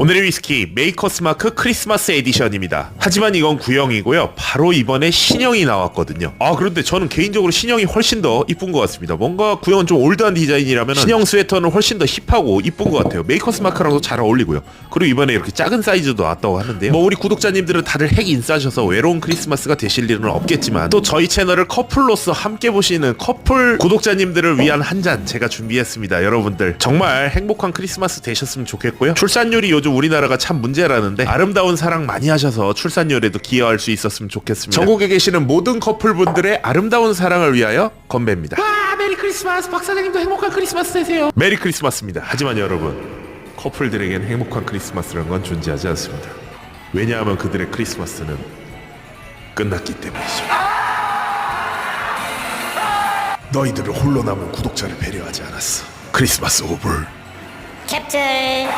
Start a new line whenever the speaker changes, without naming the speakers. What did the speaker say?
오늘의 위스키 메이커스 마크 크리스마스 에디션입니다. 하지만 이건 구형이고요. 바로 이번에 신형이 나왔거든요. 아 그런데 저는 개인적으로 신형이 훨씬 더 이쁜 것 같습니다. 뭔가 구형은 좀 올드한 디자인이라면 신형 스웨터는 훨씬 더 힙하고 이쁜 것 같아요. 메이커스 마크랑도 잘 어울리고요. 그리고 이번에 이렇게 작은 사이즈도 나왔다고 하는데요. 뭐 우리 구독자님들은 다들 핵 인싸셔서 외로운 크리스마스가 되실 일은 없겠지만 또 저희 채널을 커플로서 함께 보시는 커플 구독자님들을 위한 한 잔 제가 준비했습니다. 여러분들 정말 행복한 크리스마스 되셨으면 좋겠고요. 출산율이 요즘 우리나라가 참 문제라는데 아름다운 사랑 많이 하셔서 출산율에도 기여할 수 있었으면 좋겠습니다. 전국에 계시는 모든 커플분들의 아름다운 사랑을 위하여 건배입니다. 와 메리 크리스마스 박사장님도 행복한 크리스마스 되세요. 메리 크리스마스입니다. 하지만 여러분 커플들에겐 행복한 크리스마스라는 건 존재하지 않습니다. 왜냐하면 그들의 크리스마스는 끝났기 때문이죠. 너희들을 홀로 남은 구독자를 배려하지 않았어. 크리스마스 오불.
캡틀